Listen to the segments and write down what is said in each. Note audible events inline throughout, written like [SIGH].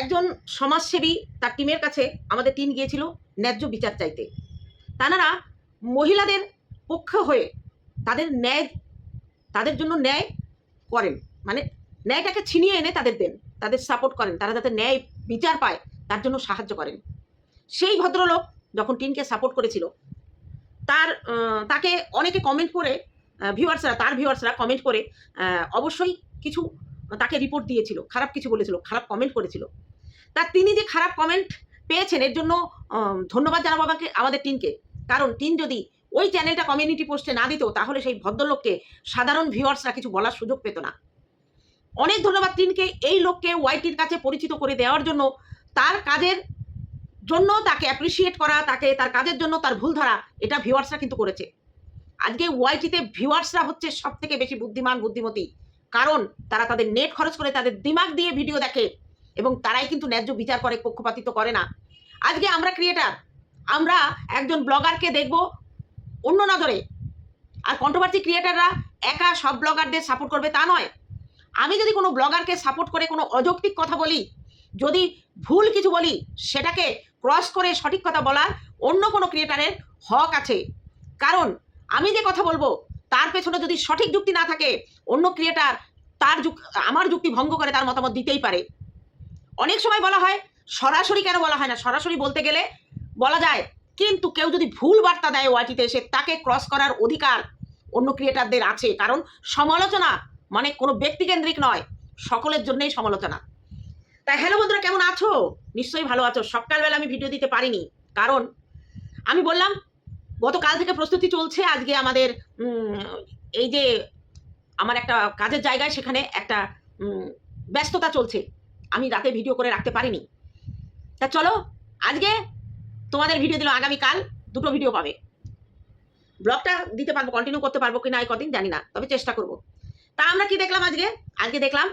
একজন সমাজসেবী তার টিমের কাছে আমাদের টিম গিয়েছিল ন্যায্য বিচার চাইতে। তারা মহিলাদের পক্ষ হয়ে তাদের ন্যায়, তাদের জন্য ন্যায় করেন। মানে ন্যায়টাকে ছিনিয়ে এনে তাদের দেন, তাদের সাপোর্ট করেন, তারা যাতে ন্যায় বিচার পায়, তার জন্য সাহায্য করেন। সেই ভদ্রলোক যখন টিনকে সাপোর্ট করেছিল, তার তাকে অনেকে কমেন্ট করে ভিউয়ার্সরা তার ভিউয়ার্সরা কমেন্ট করে অবশ্যই কিছু তাকে রিপোর্ট দিয়েছিল, খারাপ কিছু বলেছিল, খারাপ কমেন্ট করেছিল। তা তিনি যে খারাপ কমেন্ট পেয়েছেন, এর জন্য ধন্যবাদ জানাব আমাকে, আমাদের টিনকে কারণ টিন যদি ওই চ্যানেলটা কমিউনিটি পোস্টে না দিত, তাহলে সেই ভদ্রলোককে সাধারণ ভিউয়ার্সরা কিছু বলার সুযোগ পেত না। অনেক ধন্যবাদ টিনকে এই লোককে ওয়াইটির কাছে পরিচিত করে দেওয়ার জন্য। তার কাজের জন্য তাকে অ্যাপ্রিসিয়েট করা, তাকে তার কাজের জন্য তার ভুল ধরা, এটা ভিউয়ার্সরা কিন্তু করেছে। আজকে ওয়াইটিতে ভিউয়ার্সরা হচ্ছে সব থেকে বেশি বুদ্ধিমান, বুদ্ধিমতী। কারণ তারা তাদের নেট খরচ করে তাদের দিমাগ দিয়ে ভিডিও দেখে। এবং তারাই কিন্তু ন্যায্য বিচার করে, পক্ষপাতিত্ব করে না। আজকে আমরা ক্রিয়েটার আমরা একজন ব্লগারকে দেখব অন্য নজরে। আর কন্ট্রোভার্সি ক্রিয়েটাররা একা সব ব্লগারদের সাপোর্ট করবে তা নয়। আমি যদি কোনো ব্লগারকে সাপোর্ট করে কোনো অযৌক্তিক কথা বলি, যদি ভুল কিছু বলি, সেটাকে ক্রস করে সঠিক কথা বলার অন্য কোনো ক্রিয়েটারের হক আছে। কারণ আমি যে কথা বলব, তার পেছনে যদি সঠিক যুক্তি না থাকে, অন্য ক্রিয়েটার তার আমার যুক্তি ভঙ্গ করে তার মতামত দিতেই পারে। অনেক সময় বলা হয়, সরাসরি কেন বলা হয় না? সরাসরি বলতে গেলে বলা যায়, কিন্তু কেউ যদি ভুল বার্তা দেয় ওয়াটিতে এসে তাকে ক্রস করার অধিকার অন্য ক্রিয়েটারদের আছে। কারণ সমালোচনা মানে কোনো ব্যক্তিকেন্দ্রিক নয়, সকলের জন্যই সমালোচনা। তাই হ্যালো বন্ধুরা, কেমন আছো? নিশ্চয়ই ভালো আছো। সকালবেলা আমি ভিডিও দিতে পারিনি। কারণ আমি বললাম, গতকাল থেকে প্রস্তুতি চলছে। আজকে আমাদের এই যে আমার একটা কাজের জায়গায় সেখানে একটা ব্যস্ততা চলছে। আমি রাতে ভিডিও করে রাখতে পারিনি। তা চলো, আজকে তোমাদের ভিডিও দিল আগামীকাল, দুটো ভিডিও পাবে। ব্লগটা দিতে পারব কন্টিনিউ করতে পারব কি না এই কদিন জানি না, তবে চেষ্টা করব। তা আমরা কি দেখলাম আজকে? আজকে দেখলাম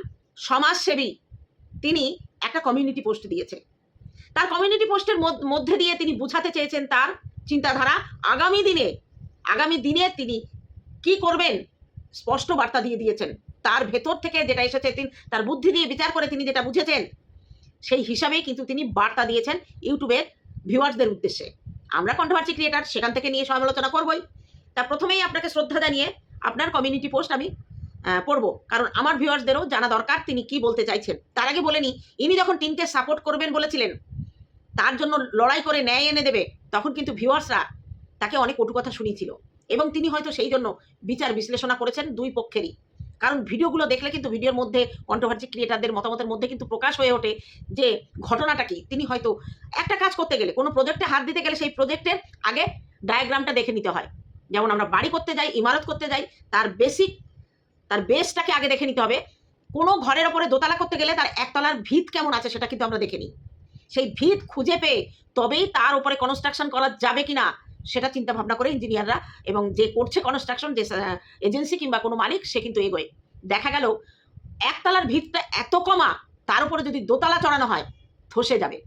সমাজসেবী, তিনি একটা কমিউনিটি পোস্ট দিয়েছে। তার কমিউনিটি পোস্টের মধ্যে দিয়ে তিনি বুঝাতে চেয়েছেন তার চিন্তাধারা। আগামী দিনে আগামী দিনে তিনি কি করবেন? স্পষ্ট বার্তা দিয়ে দিয়েছেন। তার ভেতর থেকে যেটা এসেছে তিনি, তার বুদ্ধি দিয়ে বিচার করে তিনি যেটা বুঝেছেন, সেই হিসাবেই কিন্তু তিনি বার্তা দিয়েছেন ইউটিউবের ভিউয়ার্সদের উদ্দেশ্যে। আমরা কন্ট্রোভার্সি ক্রিয়েটার সেখান থেকে নিয়ে সমালোচনা করবই। তা প্রথমেই আপনাকে শ্রদ্ধা জানিয়ে আপনার কমিউনিটি পোস্ট আমি পড়ব। কারণ আমার ভিউয়ার্সদেরও জানা দরকার তিনি কি বলতে চাইছেন। তার আগে বলেনি ইনি যখন টিনকে সাপোর্ট করবেন বলেছিলেন, তার জন্য লড়াই করে ন্যায় এনে দেবে, তখন কিন্তু ভিউয়ার্সরা তাকে অনেক কটু কথা শুনিয়েছিল। এবং তিনি হয়তো সেই জন্য বিচার বিশ্লেষণা করেছেন দুই পক্ষেরই। কারণ ভিডিওগুলো দেখলে কিন্তু ভিডিওর মধ্যে কন্ট্রোভার্সি ক্রিয়েটারদের মতামতের মধ্যে কিন্তু প্রকাশ হয়ে ওঠে যে ঘটনাটা কি? তিনি হয়তো একটা কাজ করতে গেলে, কোনো প্রজেক্টে হাত দিতে গেলে সেই প্রজেক্টের আগে ডায়াগ্রামটা দেখে নিতে হয়। যেমন আমরা বাড়ি করতে যাই, ইমারত করতে যাই, তার বেসিক তার বেসটাকে আগে দেখে নিতে হবে। কোনো ঘরের ওপরে দোতলা করতে গেলে তার একতলার ভিত কেমন আছে সেটা কিন্তু আমরা দেখে নিই। সেই ভিত খুঁজে পেয়ে তবেই তার উপরে কনস্ট্রাকশন করা যাবে কিনা সেটা চিন্তা ভাবনা করে ইঞ্জিনিয়াররা এবং যে করছে কনস্ট্রাকশন যে এজেন্সি কিংবা কোনো মালিক, সে কিন্তু এগোয়। দেখা গেল, একতলার ভিতটা এত কমা, তার উপরে যদি দোতলা চড়ানো হয়, ধসে যাবে।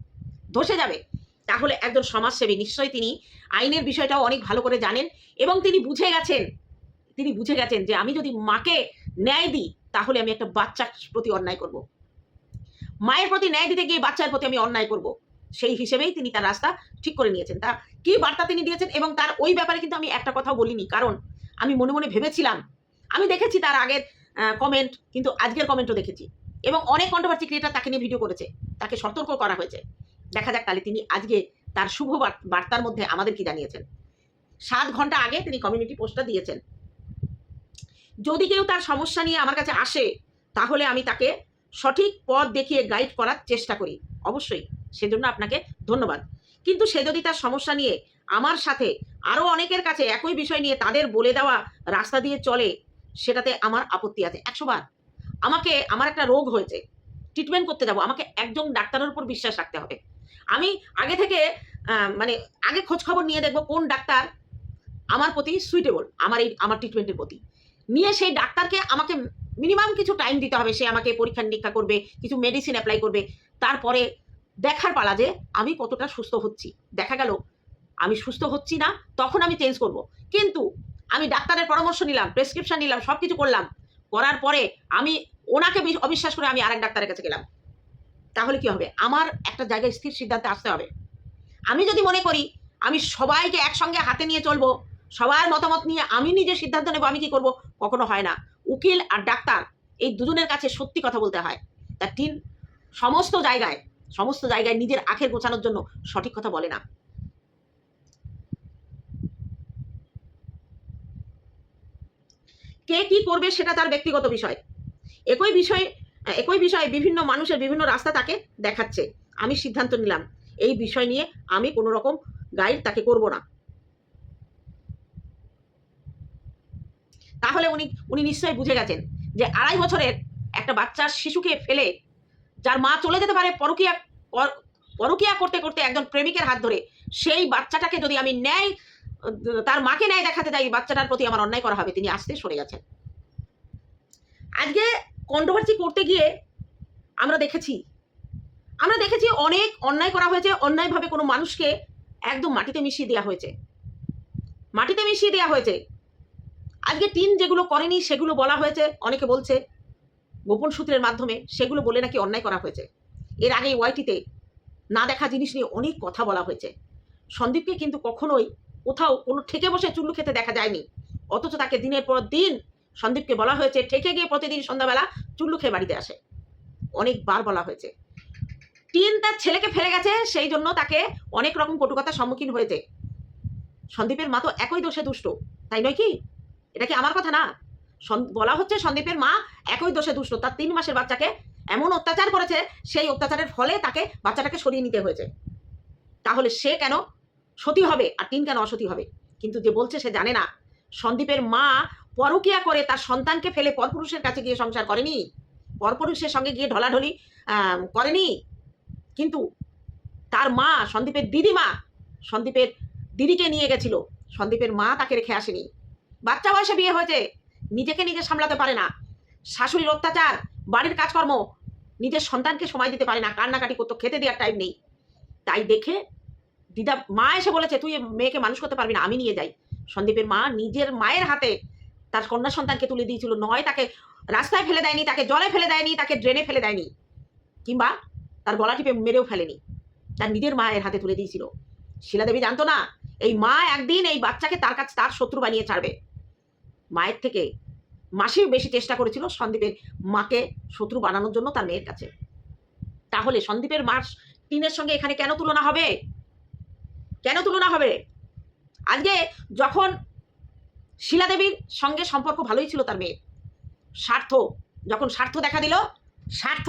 ধসে যাবে। তাহলে একজন সমাজসেবী, নিশ্চয়ই তিনি আইনের বিষয়টাও অনেক ভালো করে জানেন এবং তিনি বুঝে গেছেন, তিনি বুঝে গেছেন যে আমি যদি মাকে ন্যায় দিই, তাহলে আমি একটা বাচ্চার প্রতি অন্যায় করব। মায়ের প্রতি ন্যায় দিতে গিয়ে বাচ্চার প্রতি আমি অন্যায় করব। সেই হিসেবেই তিনি তার রাস্তা ঠিক করে নিয়েছেন। তা কি বার্তা তিনি দিয়েছেন? এবং তার ওই ব্যাপারে কিন্তু আমি একটা কথাও বলিনি। কারণ আমি মনে মনে ভেবেছিলাম, আমি দেখেছি তার আগের কমেন্ট কিন্তু আজকের কমেন্টও দেখেছি। এবং অনেক কন্ট্রোভার্সি ক্রিয়েটার তাকে নিয়ে ভিডিও করেছে। তাকে সতর্ক করা হয়েছে। দেখা যাক তাহলে তিনি আজকে তার শুভ বার- বার্তার মধ্যে আমাদের কি জানিয়েছেন? সাত ঘণ্টা আগে তিনি কমিউনিটি পোস্টটা দিয়েছেন। যদি কেউ তার সমস্যা নিয়ে আমার কাছে আসে, তাহলে আমি তাকে সঠিক পথ দেখিয়ে গাইড করার চেষ্টা করি। অবশ্যই। সেজন্য আপনাকে ধন্যবাদ। কিন্তু সে যদি তার সমস্যা নিয়ে আমার সাথে আরও অনেকের কাছে একই বিষয় নিয়ে তাদের বলে দেওয়া রাস্তা দিয়ে চলে, সেটাতে আমার আপত্তি আছে। একশো বার। আমাকে, আমার একটা রোগ হয়েছে। ট্রিটমেন্ট করতে যাব। আমাকে একজন ডাক্তারের উপর বিশ্বাস রাখতে হবে। আমি আগে থেকে মানে আগে খোঁজ খবর নিয়ে দেখব কোন ডাক্তার আমার প্রতি সুইটেবল আমার এই, আমার ট্রিটমেন্টের প্রতি। নিয়ে সেই ডাক্তারকে আমাকে মিনিমাম কিছু টাইম দিতে হবে। সে আমাকে পরীক্ষা নিরীক্ষা করবে, কিছু মেডিসিন অ্যাপ্লাই করবে। তারপরে দেখার পালা যে আমি কতটা সুস্থ হচ্ছি। দেখা গেল, আমি সুস্থ হচ্ছি না, তখন আমি চেঞ্জ করব। কিন্তু আমি ডাক্তারের পরামর্শ নিলাম প্রেসক্রিপশন নিলাম সব কিছু করলাম। করার পরে আমি ওনাকে অবিশ্বাস করে আমি আরেক ডাক্তারের কাছে গেলাম। তাহলে কি হবে? আমার একটা জায়গায় স্থির সিদ্ধান্তে আসতে হবে। আমি যদি মনে করি আমি সবাইকে একসঙ্গে হাতে নিয়ে চলবো, সবার মতামত নিয়ে আমি নিজে সিদ্ধান্ত নেব, আমি কি করব? কখনো হয় না। উকিল আর ডাক্তার এই দুজনের কাছে সত্যি কথা বলতে হয়। তার টিন সমস্ত জায়গায় সমস্ত জায়গায় নিজের আখের গোছানোর জন্য সঠিক কথা বলে না। কে কি করবে সেটা তার ব্যক্তিগত বিষয়। একই বিষয়, একই বিষয়ে বিভিন্ন মানুষের বিভিন্ন রাস্তা তাকে দেখাচ্ছে। আমি সিদ্ধান্ত নিলাম, এই বিষয় নিয়ে আমি কোনো রকম গাইড তাকে করব না। তাহলে উনি উনি নিশ্চয়ই বুঝে গেছেন যে আড়াই বছরের একটা বাচ্চার শিশুকে ফেলে যার মা চলে যেতে পারে পরকিয়া, পর- পরকিয়া করতে করতে একজন প্রেমিকের হাত ধরে, সেই বাচ্চাটাকে যদি আমি ন্যায়, তার মাকে ন্যায় দেখাতে যাই বাচ্চাটার প্রতি আমার অন্যায় করা হবে, তিনি আসতে সরে গেছেন। আজকে কন্ট্রোভার্সি করতে গিয়ে আমরা দেখেছি আমরা দেখেছি অনেক অন্যায় করা হয়েছে, অন্যায়ভাবে কোনো মানুষকে একদম মাটিতে মিশিয়ে দেওয়া হয়েছে। মাটিতে মিশিয়ে দেওয়া হয়েছে। আজকে টিন যেগুলো করেনি, সেগুলো বলা হয়েছে, অনেকে বলছে গোপন সূত্রের মাধ্যমে সেগুলো বলে নাকি অন্যায় করা হয়েছে। এর আগে ওয়াইটিতে না দেখা জিনিস নিয়ে অনেক কথা বলা হয়েছে। সন্দীপকে কিন্তু কখনোই কোথাও কোনো ঠেকে বসে চুল্লু খেতে দেখা যায়নি। অথচ তাকে দিনের পর দিন সন্দীপকে বলা হয়েছে, ঠেকে গিয়ে প্রতিদিন সন্ধ্যাবেলা চুল্লু খেয়ে বাড়িতে আসে। অনেকবার বলা হয়েছে। টিন তার ছেলেকে ফেলে গেছে, সেই জন্য তাকে অনেক রকম কটুকতার সম্মুখীন হয়েছে। সন্দীপের মা তো একই দোষে দুষ্ট, তাই নয় কি? এটা কি আমার কথা না? বলা হচ্ছে সন্দীপের মা একই দোষে দুষ্ট। তার তিন মাসের বাচ্চাকে এমন অত্যাচার করেছে, সেই অত্যাচারের ফলে তাকে, বাচ্চাটাকে সরিয়ে নিতে হয়েছে। তাহলে সে কেন সতী হবে আর তিন কেন অসতী হবে? কিন্তু যে বলছে সে জানে না। সন্দীপের মা পরকিয়া করে তার সন্তানকে ফেলে পরপুরুষের কাছে গিয়ে সংসার করেনি। পরপুরুষের সঙ্গে গিয়ে ঢলাঢলি করেনি। কিন্তু তার মা সন্দীপের দিদিমা সন্দীপের দিদিকে নিয়ে গেছিল। সন্দীপের মা তাকে রেখে আসেনি। বাচ্চা বয়সে বিয়ে হয়েছে। নিজেকে নিজে সামলাতে পারে না। শাশুড়ির অত্যাচার, বাড়ির কাজকর্ম, নিজের সন্তানকে সময় দিতে পারে না, কান্নাকাটি করতো, খেতে দেওয়ার টাইম নেই। তাই দেখে দিদা, মা এসে বলেছে, তুই মেয়েকে মানুষ করতে পারবি না, আমি নিয়ে যাই। সন্দীপের মা নিজের মায়ের হাতে তার কন্যা সন্তানকে তুলে দিয়েছিল। নয়, তাকে রাস্তায় ফেলে দেয়নি, তাকে জলে ফেলে দেয়নি, তাকে ড্রেনে ফেলে দেয়নি, কিংবা তার গলা টিপে মেরেও ফেলেনি। তার নিজের মায়ের হাতে তুলে দিয়েছিল। শিলাদেবী জানতো না, এই মা একদিন এই বাচ্চাকে তার কাছে, তার শত্রু বানিয়ে ছাড়বে। মায়ের থেকে মাসি বেশি চেষ্টা করেছিল সন্দীপের মাকে শত্রু বানানোর জন্য তার মেয়ের কাছে। তাহলে সন্দীপের মাস টিনের সঙ্গে এখানে কেন তুলনা হবে? কেন তুলনা হবে? আজকে যখন শিলাদেবীর সঙ্গে সম্পর্ক ভালোই ছিল তার মেয়ের স্বার্থ যখন স্বার্থ দেখা দিল স্বার্থ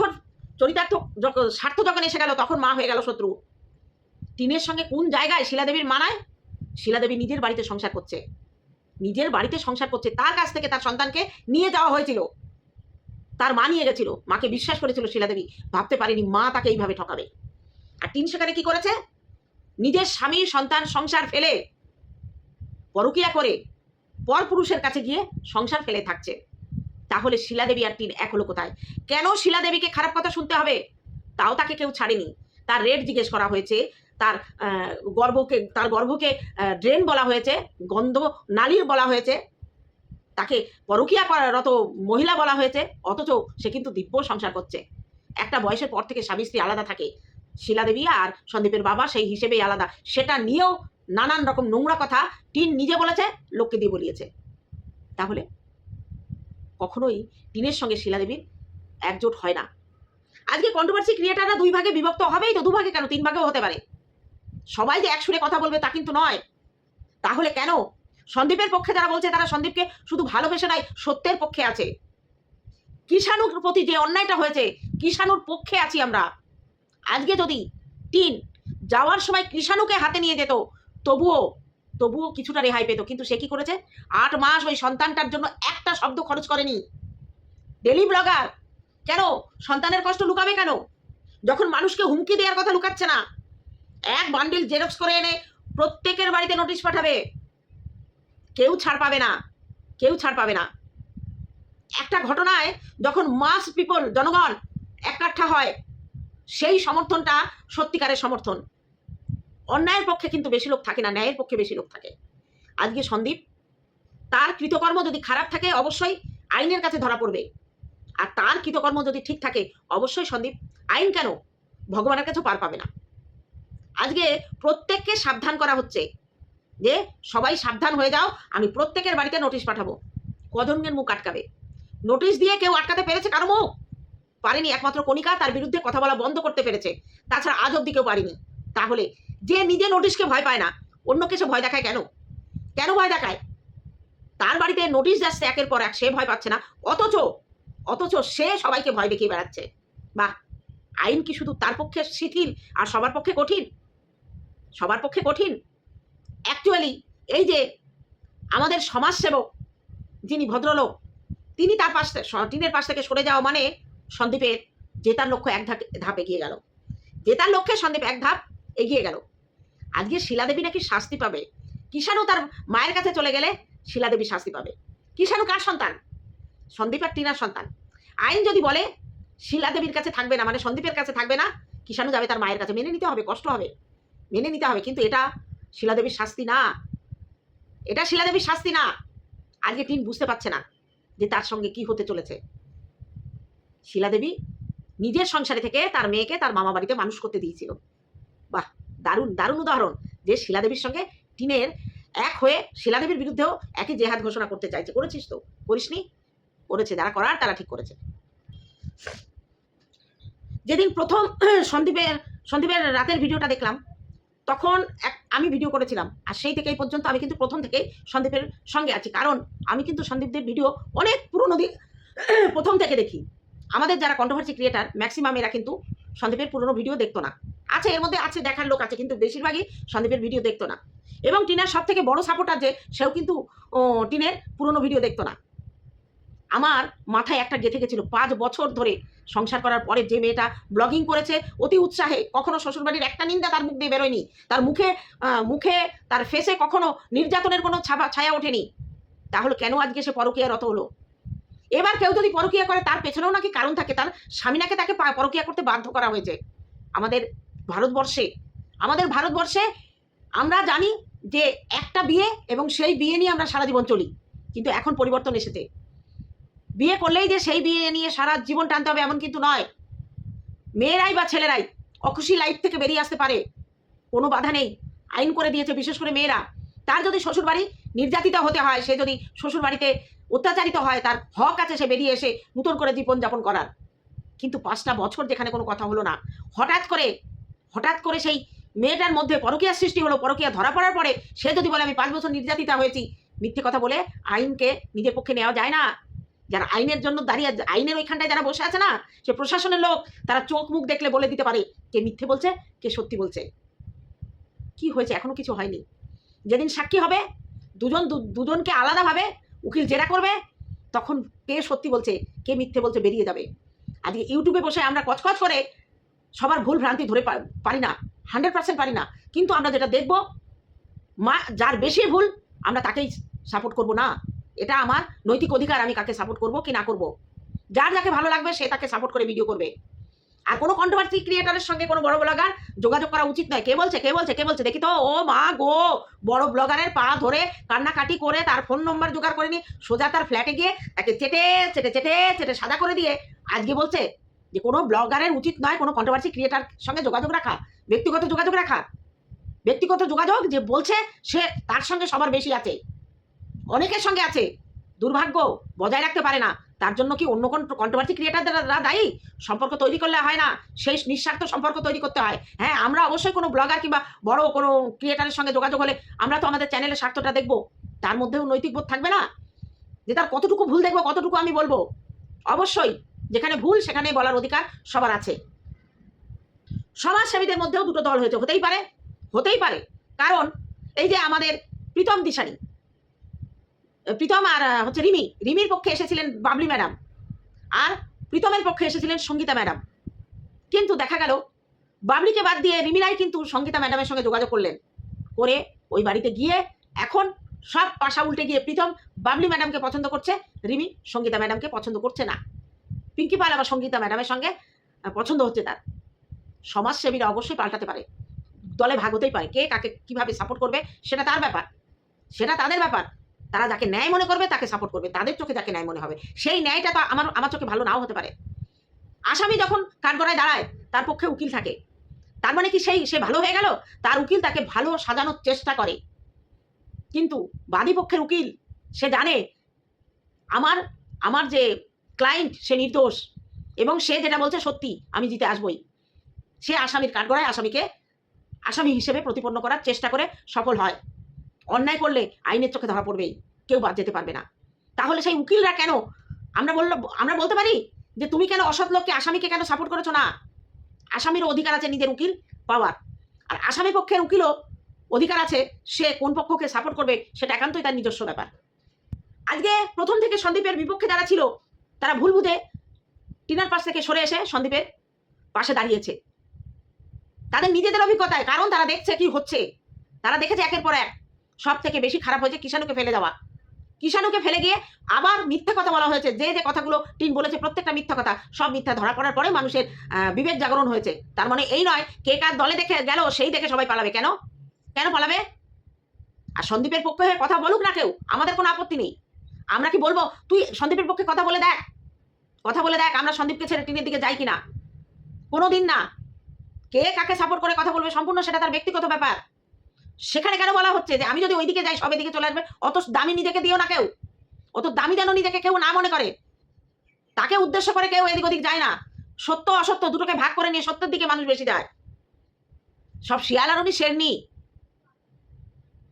চরিতার্থ যখন স্বার্থ যখন এসে গেল, তখন মা হয়ে গেল শত্রু। টিনের সঙ্গে কোন জায়গায় শিলাদেবীর মানায়? শিলাদেবী নিজের বাড়িতে সংসার করছে। নিজের বাড়িতে সংসার করছে, তার কাছ থেকে তার সন্তানকে নিয়ে যাওয়া হয়েছিল। তার মা নিয়ে গেছিল, মাকে বিশ্বাস করেছিল শিলাদেবী। ভাবতে পারেনি মা তাকে এইভাবে ঠকাবে। আর টিন সেখানে কি করেছে? নিজের স্বামী, সন্তান, সংসার ফেলে, পরকিয়া করে পর পুরুষের কাছে গিয়ে সংসার ফেলে থাকছে। তাহলে শিলাদেবী আর টিন এক হলো কোথায়? কেন শিলাদেবীকে খারাপ কথা শুনতে হবে? তাও তাকে কেউ ছাড়েনি। তার রেট জিজ্ঞেস করা হয়েছে তার গর্ভকে তার গর্ভকে ড্রেন বলা হয়েছে, গন্ধ নালীর বলা হয়েছে, তাকে পরকিয়া করারত মহিলা বলা হয়েছে, অথচ সে কিন্তু দিব্য সংসার করছে। একটা বয়সের পর থেকে স্বামী স্ত্রী আলাদা থাকে। শিলাদেবী আর সন্দীপের বাবা সেই হিসেবেই আলাদা। সেটা নিয়েও নানান রকম নোংরা কথা টিন নিজে বলেছে, লোককে দিয়ে বলিয়েছে। তাহলে কখনোই টিনের সঙ্গে শিলাদেবীর একজোট হয় না। আজকে কন্ট্রোভার্সি ক্রিয়েটাররা দুই ভাগে বিভক্ত হবেই তো, দুভাগে কেন? তিন ভাগেও হতে পারে। সবাই যে এক সুরে কথা বলবে তা কিন্তু নয়। তাহলে কেন? সন্দীপের পক্ষে যারা বলছে, তারা সন্দীপকে শুধু ভালোবেসে নয়, সত্যের পক্ষে আছে। কিষাণুর প্রতি যে অন্যায়টা হয়েছে, কিষাণুর পক্ষে আছি আমরা। আজকে যদি টিন যাওয়ার সময় কৃষাণুকে হাতে নিয়ে যেত, তবুও তবুও কিছুটা রেহাই পেত। কিন্তু সে কি করেছে? আট মাস ওই সন্তানটার জন্য একটা শব্দ খরচ করেনি। Daily blogger. কেন? সন্তানের কষ্ট লুকাবে কেন? যখন মানুষকে হুমকি দেওয়ার কথা লুকাচ্ছে না এক বান্ডিল জেরক্স করে এনে প্রত্যেকের বাড়িতে নোটিশ পাঠাবে। কেউ ছাড় পাবে না। কেউ ছাড় পাবে না। একটা ঘটনায় যখন মাস পিপল জনগণ একাঠা হয়, সেই সমর্থনটা সত্যিকারের সমর্থন। অন্যায়ের পক্ষে কিন্তু বেশি লোক থাকে না, ন্যায়ের পক্ষে বেশি লোক থাকে। আজকে সন্দীপ, তার কৃতকর্ম যদি খারাপ থাকে, অবশ্যই আইনের কাছে ধরা পড়বে। আর তার কৃতকর্ম যদি ঠিক থাকে, অবশ্যই সন্দীপ, আইন কেন? ভগবানের কাছেও পার পাবে না। আজকে প্রত্যেককে সাবধান করা হচ্ছে। যে সবাই সাবধান হয়ে যাও, আমি প্রত্যেকের বাড়িতে নোটিশ পাঠাবো। কজনের মুখ আটকাবে। নোটিশ দিয়ে কেউ আটকাতে পেরেছে কারও মুখ? পারেনি, একমাত্র কণিকা তার বিরুদ্ধে কথা বলা বন্ধ করতে পেরেছে। তাছাড়া আজ অব্দি কেউ পারেনি। তাহলে যে নিজে নোটিশকে ভয় পায় না অন্য কিছু ভয় দেখায় কেন? কেন ভয় দেখায়? তার বাড়িতে নোটিশ যাচ্ছে একের পর এক, সে ভয় পাচ্ছে না। অথচ অথচ সে সবাইকে ভয় দেখিয়ে বেড়াচ্ছে। বাহ! আইন কি শুধু তার পক্ষে শিথিল আর সবার পক্ষে কঠিন? সবার পক্ষে কঠিন। অ্যাকচুয়ালি এই যে আমাদের সমাজসেবক যিনি ভদ্রলোক, তিনি তার পাশ টিনের পাশ থেকে সরে যাওয়া মানে সন্দীপের জেতার লক্ষ্য এক ধাপ ধাপ এগিয়ে গেল। জেতার লক্ষ্যে সন্দীপ এক ধাপ এগিয়ে গেল। আজকে শিলাদেবী নাকি শাস্তি পাবে? কিষাণু তার মায়ের কাছে চলে গেলে শিলাদেবী শাস্তি পাবে। কিষাণু কার সন্তান? সন্দীপ আর টিনার সন্তান। আইন যদি বলে শিলাদেবীর কাছে থাকবে না মানে সন্দীপের কাছে থাকবে না কিষাণু যাবে তার মায়ের কাছে। মেনে নিতে হবে, কষ্ট হবে। মেনে নিতে হবে, কিন্তু এটা শিলাদেবীর শাস্তি না। এটা শিলাদেবীর শাস্তি না। আজকে টিন বুঝতে পারছে না যে তার সঙ্গে কি হতে চলেছে। শিলাদেবী নিজের সংসারে থেকে তার মেয়েকে তার মামা বাড়িতে মানুষ করতে দিয়েছিল। বাহ, দারুণ দারুণ উদাহরণ যে শিলাদেবীর সঙ্গে টিনের এক হয়ে শিলাদেবীর বিরুদ্ধেও একই জেহাদ ঘোষণা করতে চাইছে। করেছিস তো? করিসনি করেছে, যারা করার তারা ঠিক করেছে। যেদিন প্রথম [CLEARS THROAT] সন্দীপের সন্দীপের রাতের ভিডিওটা দেখলাম তখন এক আমি ভিডিও করেছিলাম। আর সেই থেকে এই পর্যন্ত আমি কিন্তু প্রথম থেকেই সন্দীপের সঙ্গে আছি। কারণ আমি কিন্তু সন্দীপদের ভিডিও অনেক পুরনো দিন [CLEARS THROAT] প্রথম থেকে দেখি। আমাদের যারা কন্ট্রোভার্সি ক্রিয়েটার ম্যাক্সিমাম এরা কিন্তু সন্দীপের পুরনো ভিডিও দেখতো না। আছে, এর মধ্যে আছে, দেখার লোক আছে, কিন্তু বেশিরভাগই সন্দীপের ভিডিও দেখতো না। এবং টিনার সব থেকে বড় সাপোর্টার যে, সেও কিন্তু টিনের পুরনো ভিডিও দেখতো না। আমার মাথায় একটা গেঁথে গেছিল। পাঁচ বছর ধরে সংসার করার পরে যে মেয়েটা ব্লগিং করেছে, অতি উৎসাহে কখনো শ্বশুরবাড়ির একটা নিন্দা তার মুখ দিয়ে বেরোয়নি। তার মুখে মুখে, তার ফেসে কখনো নির্যাতনের কোনো ছাপা ছায়া ওঠেনি। তাহলে কেন আজকে সে পরকীয়া রত হলো? এবার কেউ যদি পরকীয়া করে, তার পেছনেও নাকি কারণ থাকে। তার স্বামী নাকি তাকে পরকীয়া করতে বাধ্য করা হয়েছে। আমাদের ভারতবর্ষে আমাদের ভারতবর্ষে আমরা জানি যে একটা বিয়ে এবং সেই বিয়ে নিয়ে আমরা সারা জীবন চলি। কিন্তু এখন পরিবর্তন এসেছে। বিয়ে করলেই যে সেই বিয়ে নিয়ে সারা জীবন টানতে হবে এমন কিন্তু নয়। মেয়েরাই বা ছেলেরাই অখুশি লাইফ থেকে বেরিয়ে আসতে পারে, কোনো বাধা নেই। আইন করে দিয়েছে বিশেষ করে মেয়েরা। তার যদি শ্বশুরবাড়ি নির্যাতিত হতে হয়, সে যদি শ্বশুরবাড়িতে অত্যাচারিত হয়, তার হক আছে সে বেরিয়ে এসে নতুন করে জীবনযাপন করার। কিন্তু পাঁচটা বছর যেখানে কোনো কথা হলো না, হঠাৎ করে হঠাৎ করে সেই মেয়েটার মধ্যে পরকীয়া সৃষ্টি হলো, পরকীয়া ধরা পড়ার পরে সে যদি বলে, আমি পাঁচ বছর নির্যাতিতা হয়েছি মিথ্যে কথা বলে আইনকে নিজের পক্ষে নেওয়া যায় না। যারা আইনের জন্য দাঁড়িয়ে আইনের ওইখানটায় যারা বসে আছে না, সে প্রশাসনের লোক, তারা চোখ মুখ দেখলে বলে দিতে পারে, কে মিথ্যে বলছে, কে সত্যি বলছে। কি হয়েছে? এখনও কিছু হয়নি। যেদিন সাক্ষী হবে, দুজন দুজনকে আলাদাভাবে উকিল জেরা করবে, তখন কে সত্যি বলছে, কে মিথ্যে বলছে বেরিয়ে যাবে। আজকে ইউটিউবে বসে আমরা কচকচ করে সবার ভুল ভ্রান্তি ধরে পারি না, হান্ড্রেড পার্সেন্ট পারি না। কিন্তু আমরা যেটা দেখব, মা, যার বেশি ভুল, আমরা তাকেই সাপোর্ট করব না। এটা আমার নৈতিক অধিকার, আমি কাকে সাপোর্ট করব কি না করব। যার যাকে ভালো লাগবে, সে তাকে সাপোর্ট করে ভিডিও করবে। আর কোনো কন্ট্রোভার্সি ক্রিয়েটারের সঙ্গে কোনো বড় ব্লগার যোগাযোগ করা উচিত নয়। কে বলছে কে বলছে কে বলছে? দেখি তো, ও মা গো! বড় ব্লগারের পা ধরে কান্নাকাটি করে তার ফোন নম্বর জোগাড় করে নিয়ে সোজা তার ফ্ল্যাটে গিয়ে তাকে চেটে চেটে চেটে চেটে সাদা করে দিয়ে আজকে বলছে যে কোনো ব্লগারের উচিত নয় কোনো কন্ট্রোভার্সি ক্রিয়েটার সঙ্গে যোগাযোগ রাখা, ব্যক্তিগত যোগাযোগ রাখা। ব্যক্তিগত যোগাযোগ যে বলছে সে তার সঙ্গে সবার বেশি আছে। অনেকের সঙ্গে আছে। দুর্ভাগ্য বজায় রাখতে পারে না। তার জন্য কি অন্য কোন কন্ট্রোভার্সি ক্রিয়েটাররা দায়ী? সম্পর্ক তৈরি করলে হয় না। সেই নিঃস্বার্থ সম্পর্ক তৈরি করতে হয়। হ্যাঁ আমরা অবশ্যই কোনো ব্লগার কিংবা বড় কোনো ক্রিয়েটারের সঙ্গে যোগাযোগ হলে আমরা তো আমাদের চ্যানেলের স্বার্থটা দেখব। তার মধ্যেও নৈতিক বোধ থাকবে না? যে তার কতটুকু ভুল দেখব, কতটুকু আমি বলব? অবশ্যই, যেখানে ভুল সেখানে বলার অধিকার সবার আছে। সমাজসেবীদের মধ্যেও দুটো দল হয়েছে। হতেই পারে হতেই পারে। কারণ এই যে আমাদের প্রীতম দিশারি প্রীতম আর হচ্ছে রিমি। রিমির পক্ষে এসেছিলেন বাবলি ম্যাডাম। আর প্রীতমের পক্ষে এসেছিলেন সঙ্গীতা ম্যাডাম। কিন্তু দেখা গেল, বাবলিকে বাদ দিয়ে রিমিরাই কিন্তু সঙ্গীতা ম্যাডামের সঙ্গে যোগাযোগ করলেন। করে ওই বাড়িতে গিয়ে এখন সব পাশা উল্টে গিয়ে প্রীতম বাবলি ম্যাডামকে পছন্দ করছে, রিমি সঙ্গীতা ম্যাডামকে পছন্দ করছে না। পিঙ্কি পাল আবার সঙ্গীতা ম্যাডামের সঙ্গে পছন্দ হচ্ছে তার। সমাজসেবীরা অবশ্যই পাল্টাতে পারে। দলে ভাগ হতেই পারে। কে কাকে কীভাবে সাপোর্ট করবে, সেটা তার ব্যাপার। সেটা তাদের ব্যাপার। তারা যাকে ন্যায় মনে করবে, তাকে সাপোর্ট করবে। তাদের চোখে যাকে ন্যায় মনে হবে। সেই ন্যায়টা তো আমার আমার চোখে ভালো নাও হতে পারে। আসামি যখন কাঠগড়ায় দাঁড়ায়, তার পক্ষে উকিল থাকে। তার মানে কি সেই, সে ভালো হয়ে গেল? তার উকিল তাকে ভালো সাজানোর চেষ্টা করে। কিন্তু বাদী পক্ষের উকিল, সে জানে আমার আমার যে ক্লায়েন্ট সে নির্দোষ। এবং সে যেটা বলছে সত্যি, আমি জিতে আসবই। সে আসামির কাঠগড়ায় আসামিকে, আসামি হিসেবে প্রতিপন্ন করার চেষ্টা করে সফল হয়। অন্যায় করলে আইনের চোখে ধরা পড়বেই, কেউ বাদ যেতে পারবে না। তাহলে সেই উকিলরা কেন? আমরা বলল, আমরা বলতে পারি যে তুমি কেন অসৎ লোককে আসামিকে কেন সাপোর্ট করেছ না? আসামিরও অধিকার আছে নিজের উকিল পাওয়ার। আর আসামি পক্ষের উকিলও অধিকার আছে, সে কোন পক্ষকে সাপোর্ট করবে সেটা একান্তই তার নিজস্ব ব্যাপার। আজকে প্রথম থেকে সন্দীপের বিপক্ষে যারা ছিল, তারা ভুল বুঝে টিনার পাশ থেকে সরে এসে সন্দীপের পাশে দাঁড়িয়েছে। তাদের নিজেদের অভিজ্ঞতায়, কারণ তারা দেখছে কি হচ্ছে। তারা দেখেছে একের পর এক। সব থেকে বেশি খারাপ হয়েছে কিষাণুকে ফেলে দেওয়া। কিষাণুকে ফেলে গিয়ে আবার মিথ্যা কথা বলা হয়েছে। যে যে কথাগুলো টিন বলেছে, প্রত্যেকটা মিথ্যা কথা, সব মিথ্যা ধরা পড়ার পরে মানুষের বিবেক জাগরণ হয়েছে। তার মানে এই নয়, কে কার দলে দেখে গেল, সেই দেখে সবাই পালাবে। কেন? কেন পালাবে? আর সন্দীপের পক্ষে হয়ে কথা বলুক না কেউ, আমাদের কোনো আপত্তি নেই। আমরা কি বলব? তুই সন্দীপের পক্ষে কথা বলে দেখ। কথা বলে দেখ, আমরা সন্দীপকে ছেড়ে টিনের দিকে যাই কিনা? কোনো দিন না। কে কাকে সাপোর্ট করে কথা বলবে সম্পূর্ণ সেটা তার ব্যক্তিগত ব্যাপার। সেখানে কেন বলা হচ্ছে যে আমি যদি ওইদিকে যাই, সব এদিকে চলে আসবে? অত দামি নিজেকে দিও না কেউ। অত দামি যেন নিজেকে কেউ না মনে করে। তাকে উদ্দেশ্য করে কেউ এদিক ওদিক যায় না। সত্য, অসত্য দুটোকে ভাগ করে নিয়ে সত্যের দিকে মানুষ বেশি যায়। সব শিয়াল আর উনি শেরনি।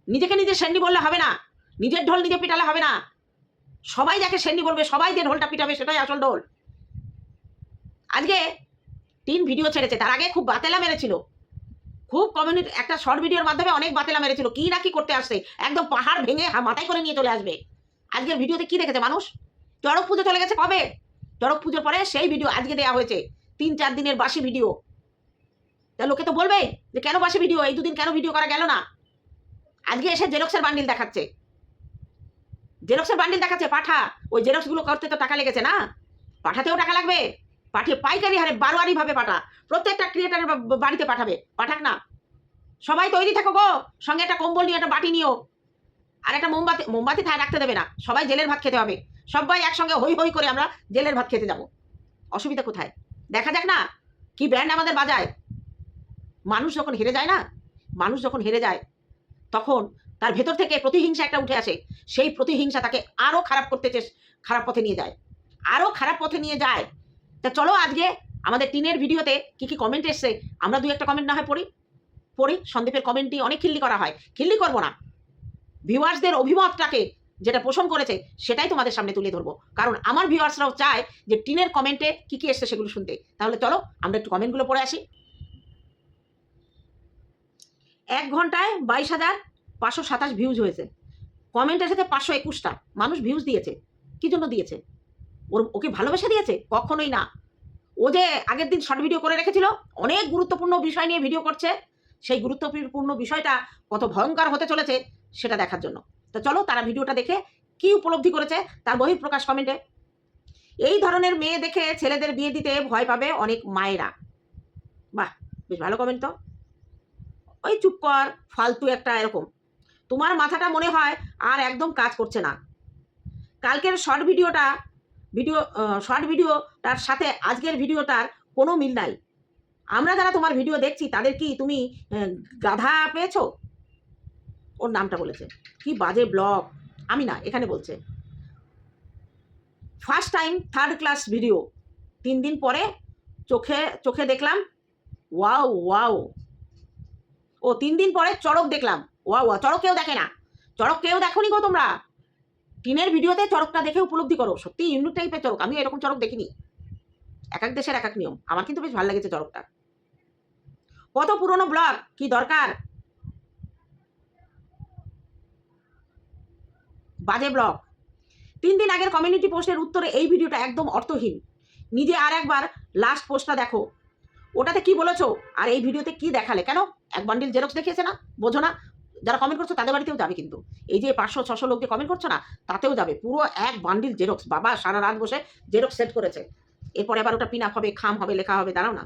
নিজেকে নিজে শেরনি বললে হবে না। নিজের ঢোল নিজে পিটালে হবে না। সবাই যাকে শেরনি বলবে, সবাই যে ঢোলটা পিটাবে, সেটাই আসল ঢোল। আজকে তিন ভিডিও ছেড়েছে। তার আগে খুব বাতেলা মেরেছিল। খুব কমিউনিটি একটা শর্ট ভিডিওর মাধ্যমে অনেক বাতেলা মেরেছিল। কি না কি করতে আসছে? একদম পাহাড় ভেঙে মাথায় করে নিয়ে চলে আসবে। আজকের ভিডিওতে কি দেখেছে মানুষ? চড়ক পুজো চলে গেছে কবে? চড়ক পুজোর পরে সেই ভিডিও আজকে দেওয়া হয়েছে। তিন চার দিনের বাসি ভিডিও তা লোকে তো বলবে যে কেন বাসি ভিডিও এই দুদিন কেন ভিডিও করা গেল না? আজকে এসে জেরক্সের বান্ডিল দেখাচ্ছে। জেরক্সের বান্ডিল দেখাচ্ছে, পাঠা। ওই জেরক্সগুলো করতে তো টাকা লেগেছে না? পাঠাতেও টাকা লাগবে। পাঠিয়ে পাইকারি হারে বারোয়ারি ভাবে পাঠা। প্রত্যেকটা ক্রিয়েটারের বাড়িতে পাঠাবে। পাঠাক না। সবাই তৈরি থাকো গো। সঙ্গে একটা কম্বল নিও, একটা বাটি নিও। আর একটা মোমবাতি মোমবাতি থায় রাখতে দেবে না। সবাই জেলের ভাত খেতে হবে। সবাই একসঙ্গে হই হই করে আমরা জেলের ভাত খেতে যাব। অসুবিধা কোথায়? দেখা যাক না। কি ব্র্যান্ড আমাদের বাজায়? মানুষ যখন হেরে যায় না, মানুষ যখন হেরে যায়, তখন তার ভেতর থেকে প্রতিহিংসা একটা উঠে আসে। সেই প্রতিহিংসা তাকে আরও খারাপ করতে খারাপ পথে নিয়ে যায়। আরও খারাপ পথে নিয়ে যায়। তা চলো আজকে আমাদের টিনের ভিডিওতে কি কি কমেন্ট এসছে, আমরা দুই একটা কমেন্ট না হয় পড়ি। পড়ি সন্দীপের কমেন্টই অনেক খিল্লি করা হয়। খিল্লি করব না। ভিউয়ার্সদের অভিমতটাকে যেটা পোষণ করেছে, সেটাই তোমাদের সামনে তুলে ধরবো। কারণ আমার ভিউয়ার্সরাও চায় যে টিনের কমেন্টে কি কি এসছে সেগুলো শুনতে। তাহলে চলো, আমরা একটু কমেন্টগুলো পড়ে আসি। এক ঘন্টায় বাইশ হাজার পাঁচশো সাতাশ ভিউজ হয়েছে। কমেন্ট এসেছে পাঁচশো একুশটা। মানুষ ভিউজ দিয়েছে। কি জন্য দিয়েছে? ওর, ওকে ভালোবেসে দিয়েছে? কখনোই না। ও যে আগের দিন শর্ট ভিডিও করে রেখেছিল, অনেক গুরুত্বপূর্ণ বিষয় নিয়ে ভিডিও করছে। সেই গুরুত্বপূর্ণ বিষয়টা কত ভয়ঙ্কর হতে চলেছে সেটা দেখার জন্য। তো চলো তারা ভিডিওটা দেখে কি উপলব্ধি করেছে তার বহিঃপ্রকাশ কমেন্টে এই ধরনের মেয়ে দেখে ছেলেদের বিয়ে দিতে ভয় পাবে অনেক মায়েরা। বাহ, বেশ ভালো কমেন্ট তো। ওই চুপ কর, ফালতু একটা এরকম। তোমার মাথাটা মনে হয় আর একদম কাজ করছে না। কালকের শর্ট ভিডিওটা ভিডিও শর্ট ভিডিওটার সাথে আজকের ভিডিওটার কোনো মিল নাই। আমরা যারা তোমার ভিডিও দেখছি, তাদের কি তুমি গাধা পেয়েছ? ওর নামটা বলেছে। কি বাজে ব্লগ। আমি না, এখানে বলছে। First time third class video তিন দিন পরে চোখে চোখে দেখলাম, ওয়াও ওয়াও। ও, তিন দিন পরে চড়ক দেখলাম। ওয়াও ওয়া চড়ক কেউ দেখে না। চড়ক কেউ দেখোনি গো তোমরা? টিনের ভিডিওতে চড়কটা দেখে উপলব্ধি করো। সত্যি ইউনিক টাইপের চড়ক। আমি এরকম চড়ক দেখিনি। এক এক দেশের এক এক নিয়ম। আমার কিন্তু বেশ ভালো লেগেছে চড়কটা। কত পুরনো ব্লগ? কি দরকার? বাজে ব্লগ। তিন দিন আগের কমিউনিটি পোস্টের উত্তরে এই ভিডিওটা একদম অর্থহীন। নিজে আর একবার লাস্ট পোস্টটা দেখো। ওটাতে কি বলেছ? আর এই ভিডিওতে কি দেখালে? কেন? এক বান্ডিল জেরক্স দেখিয়েছে না? বোঝো না? যারা কমেন্ট করছ, তাদের বাড়িতেও যাবে কিন্তু। এই যে পাঁচশো, ছশো লোক যে কমেন্ট করছ না? তাতেও যাবে। পুরো এক বান্ডিল জেরক্স বাবা, সারা রাত বসে জেরক্স সেট করেছে। এরপরে আবার ওটা পিন আপ হবে, খাম হবে, লেখা হবে, দাঁড়াও না।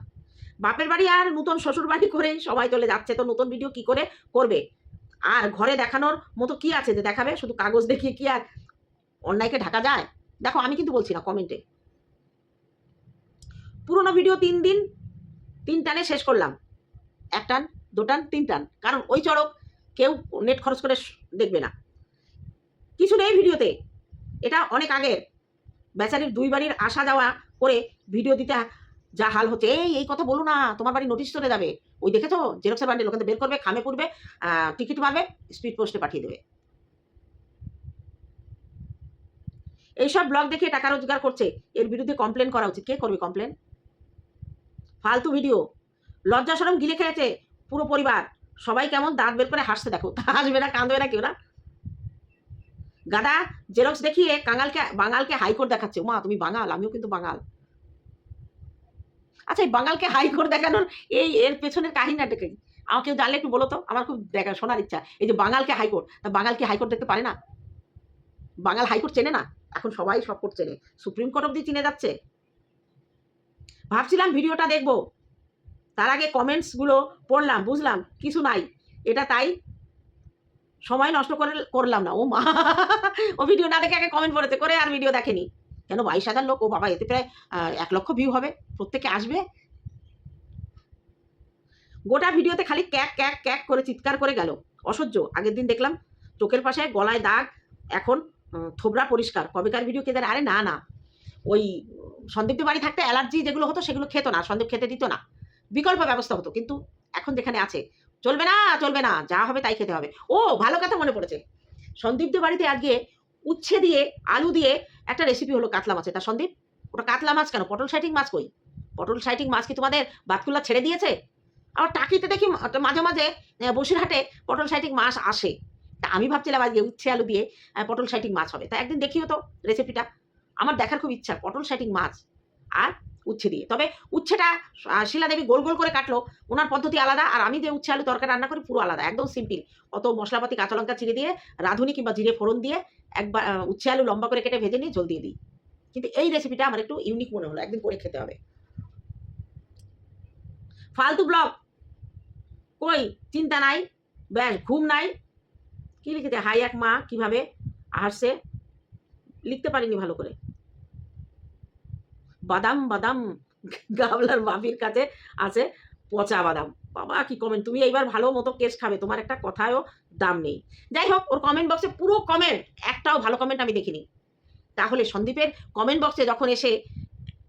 বাপের বাড়ি আর নতুন শ্বশুর বাড়ি করে সবাই চলে যাচ্ছে, তো নতুন ভিডিও কি করে করবে? আর ঘরে দেখানোর মতো কি আছে যে দেখাবে? শুধু কাগজ দেখিয়ে কি আর অন্যায়কে ঢাকা যায়? দেখো, আমি কিন্তু বলছি না কমেন্টে পুরোনো ভিডিও তিন দিন, তিন টানে শেষ করলাম। এক টান, দু টান, তিন টান। কারণ ওই চড়ক কেউ নেট খরচ করে দেখবে না। কিছু নেই ভিডিওতে এটা অনেক আগের। বেচারির দুই বাড়ির আসা যাওয়া করে ভিডিও দিতে, যা হাল হচ্ছে। এই এই কথা বলো না, তোমার বাড়ি নোটিশ চলে যাবে। ওই দেখেছ? জেরক্সের বান্ডিল ওখানে বের করবে, খামে পড়বে টিকিট মারবে স্পিড পোস্টে পাঠিয়ে দেবে। এইসব ব্লগ দেখে টাকা রোজগার করছে। এর বিরুদ্ধে কমপ্লেন করা উচিত। কে করবে কমপ্লেন ফালতু ভিডিও লজ্জা সরম গিলে খেয়েছে পুরো পরিবার। সবাই কেমন দাঁত বের করে হাসতে দেখো। হাসবে না, কাঁদবে না কেউ না। গাদা জেরক্স দেখিয়ে কাঙালকে, বাঙালকে হাইকোর্ট দেখাচ্ছে। মা তুমি বাঙাল, আমিও কিন্তু বাঙাল। আচ্ছা এই বাঙালকে হাইকোর্ট দেখানোর এই এর পেছনের কাহিনীটা কি? আমার কেউ জানলে একটু বলো তো, আমার খুব দেখা, শোনার ইচ্ছা। এই যে বাঙালকে হাইকোর্ট তা বাঙাল কি হাইকোর্ট দেখতে পারে না? বাঙাল হাইকোর্ট চেনে না? এখন সবাই সব কোর্ট চেনে। সুপ্রিম কোর্ট অব্দি চিনে যাচ্ছে। ভাবছিলাম ভিডিওটা দেখব। তার আগে কমেন্টসগুলো পড়লাম, বুঝলাম, কিছু নাই। এটা তাই সময় নষ্ট করে করলাম না, ও মা। ও ভিডিও না দেখে আগে কমেন্ট পড়েছে, করে আর ভিডিও দেখেনি। কেন, বাইশ হাজার লোক, ও বাবা, এতে প্রায় এক লক্ষ ভিউ হবে, প্রত্যেকে আসবে। গোটা ভিডিওতে খালি ক্যাক ক্যাক ক্যাক করে চিৎকার করে গেল। অসহ্য। আগের দিন দেখলাম, চোখের পাশে গলায় দাগ, এখন থোবরা পরিষ্কার। কবেকার ভিডিও কে আরে না না। ওই সন্দীপদের বাড়ি থাকতে অ্যালার্জি যেগুলো হতো, সেগুলো খেত না, সন্দীপ খেতে দিত না। বিকল্প ব্যবস্থা হতো, কিন্তু এখন যেখানে আছে চলবে না চলবে না, যা হবে তাই খেতে হবে। ও, ভালো কথা মনে পড়েছে। সন্দীপদের বাড়িতে আজকে উচ্ছে দিয়ে, আলু দিয়ে একটা রেসিপি হলো কাতলা মাছের। তা সন্দীপ, ওটা কাতলা মাছ কেন? পটল সাইটিং মাছ কই? পটল সাইটিং মাছ কি তোমাদের বাতকুল্লা ছেড়ে দিয়েছে? আবার টাকিতে দেখি মাঝে মাঝে বসিরহাটে পটল সাইটিং মাছ আসে। তা আমি ভাবছিলাম আজকে উচ্ছে, আলু দিয়ে পটল সাইটিং মাছ হবে। তা একদিন দেখিও তো রেসিপিটা আমার দেখার খুব ইচ্ছা, পটল সাইটিং মাছ। আর উচ্ছে দিয়ে। তবে উচ্ছেটা শিলাদেবী গোল গোল করে কাটলো, ওনার পদ্ধতি আলাদা, আর আমি যে উচ্ছে আলু তরকারি রান্না করি পুরো আলাদা, একদম সিম্পল অত মশলাপাতি, কাঁচা লঙ্কা চিড়ে দিয়ে, রাঁধুনি কিংবা জিরে ফোড়ন দিয়ে একবার উচ্ছে আলু লম্বা করে কেটে ভেজে নিয়ে জল দিয়ে দিই। কিন্তু এই রেসিপিটা আমার একটু ইউনিক মনে হলো, একদিন করে খেতে হবে। ফালতু ব্লগ কই? চিন্তা নাই। ব্যাস, ঘুম নাই। কি লিখেছে? হাই এক মা, কীভাবে? আসছে লিখতে পারিনি ভালো করে। বাদাম বাদাম, গাবলার মাফির কাছে আছে পচা বাদাম। বাবা, কি কমেন্ট তুমি এইবার ভালো মতো কেস খাবে, তোমার একটা কথায়ও দাম নেই। যাই হোক, ওর কমেন্ট বক্সে পুরো কমেন্ট একটাও ভালো কমেন্ট আমি দেখিনি। তাহলে সন্দীপের কমেন্ট বক্সে যখন এসে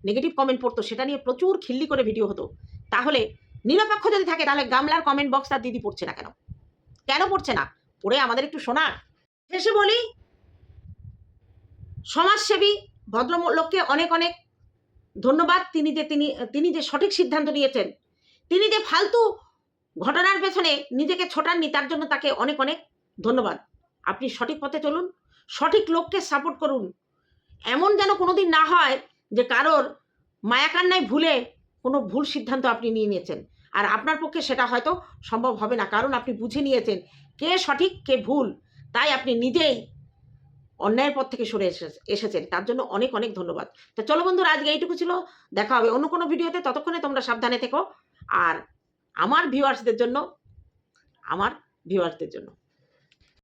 নেগেটিভ কমেন্ট পড়তো, সেটা নিয়ে প্রচুর খিল্লি করে ভিডিও হতো। তাহলে নিরপেক্ষ যদি থাকে, তাহলে গামলার কমেন্ট বক্স তার দিদি পড়ছে না কেন? কেন পড়ছে না? পড়ে আমাদের একটু শোনা শেষে বলি, সমাজসেবী ভদ্রলোককে অনেক অনেক ধন্যবাদ, তিনি যে তিনি তিনি যে সঠিক সিদ্ধান্ত নিয়েছেন, তিনি যে ফালতু ঘটনার পেছনে নিজেকে ছোটাননি, তার জন্য তাকে অনেক অনেক ধন্যবাদ। আপনি সঠিক পথে চলুন, সঠিক লোককে সাপোর্ট করুন। এমন যেন কোনোদিন না হয় যে কারোর মায়াকান্নায় ভুলে কোনো ভুল সিদ্ধান্ত আপনি নিয়ে নিয়েছেন। আর আপনার পক্ষে সেটা হয়তো সম্ভব হবে না, কারণ আপনি বুঝে নিয়েছেন কে সঠিক, কে ভুল। তাই আপনি নিজেই অন্যায়ের পথ থেকে সরে এসে- এসেছেন। তার জন্য অনেক অনেক ধন্যবাদ। তো চলো বন্ধুরা, আজকে এইটুকু ছিল। দেখা হবে অন্য কোনো ভিডিওতে। ততক্ষণে তোমরা সাবধানে থেকো। আর আমার ভিউয়ার্সদের জন্য আমার ভিউয়ার্সদের জন্য।